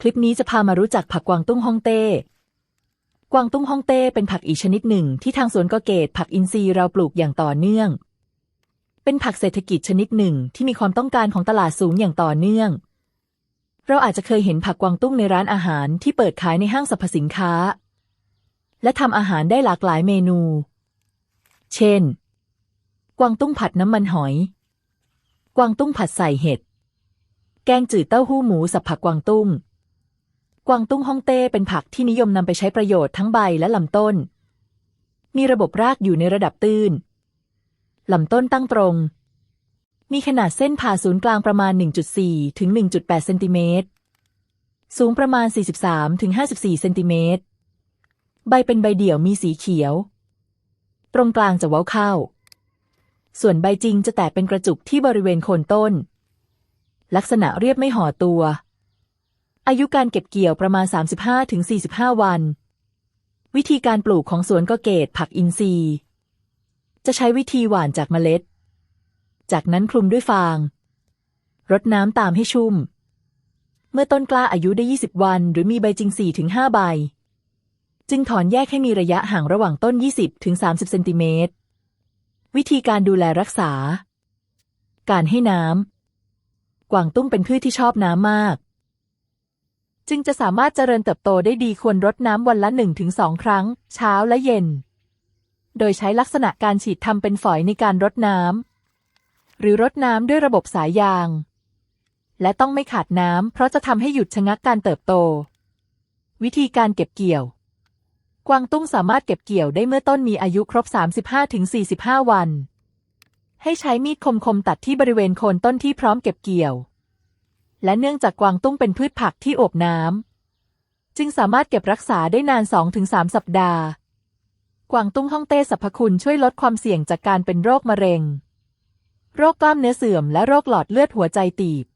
คลิปนี้จะพามารู้จักผักกวางตุ้งฮ่องเต้ กวางตุ้งฮ่องเต้เป็นผักอีกชนิดหนึ่งที่ทางสวนก็เกตผักอินทรีย์เราปลูกอย่างต่อเนื่อง เป็นผักเศรษฐกิจชนิดหนึ่งที่มีความต้องการของตลาดสูงอย่างต่อเนื่อง เราอาจจะเคยเห็นผักกวางตุ้งในร้านอาหารที่เปิดขายในห้างสรรพสินค้า และทำอาหารได้หลากหลายเมนู เช่น กวางตุ้งผัดน้ำมันหอย กวางตุ้งผัดใส่เห็ด แกงจืดเต้าหู้หมูสับผักกวางตุ้ง กวางตุ้งฮ่องเต้เป็นผักที่นิยมนำไปใช้ประโยชน์ทั้งใบและลำต้น มีระบบรากอยู่ในระดับตื้น ลำต้นตั้งตรง มีขนาดเส้นผ่าศูนย์กลางประมาณ 1.4 ถึง 1.8 เซนติเมตร สูงประมาณ 43 ถึง 54 เซนติเมตร ใบเป็นใบเดี่ยวมีสีเขียว ตรงกลางจะเว้าเข้า ส่วนใบจริงจะแตกเป็นกระจุกที่บริเวณโคนต้น ลักษณะเรียบไม่ห่อตัว อายุการเก็บเกี่ยวประมาณ 35-45 วัน วิธีการปลูกของสวนก็เกตผักอินทรีย์ จะใช้วิธีหว่านจากเมล็ด จากนั้นคลุมด้วยฟาง รดน้ำตามให้ชุ่ม เมื่อต้นกล้าอายุได้ 20 วัน หรือมีใบจริง 4-5 ใบ จึงถอนแยกให้มีระยะห่างระหว่างต้น 20-30 เซนติเมตร วิธีการดูแลรักษา การให้น้ำ กวางตุ้งเป็นพืชที่ชอบน้ำมาก จึงจะสามารถเจริญเติบโตได้ดีควรรดน้ำวันละ 1-2 ครั้ง เช้าและเย็น โดยใช้ลักษณะการฉีดทำเป็นฝอยในการรดน้ำหรือรดน้ำด้วยระบบสายยาง และต้องไม่ขาดน้ำเพราะจะทำให้หยุดชะงักการเติบโต วิธีการเก็บเกี่ยว กวางตุ้งสามารถเก็บเกี่ยวได้เมื่อต้นมีอายุครบ 35-45 วัน ให้ใช้มีดคมๆตัดที่บริเวณโคนต้นที่พร้อมเก็บเกี่ยว และเนื่องจากกวางตุ้งเป็นพืชผักที่โอบน้ำ จึงสามารถเก็บรักษาได้นาน 2-3 สัปดาห์ กวางตุ้งฮ่องเต้สรรพคุณช่วยลดความเสี่ยงจากการเป็นโรคมะเร็ง โรคกล้ามเนื้อเสื่อมและโรคหลอดเลือดหัวใจตีบ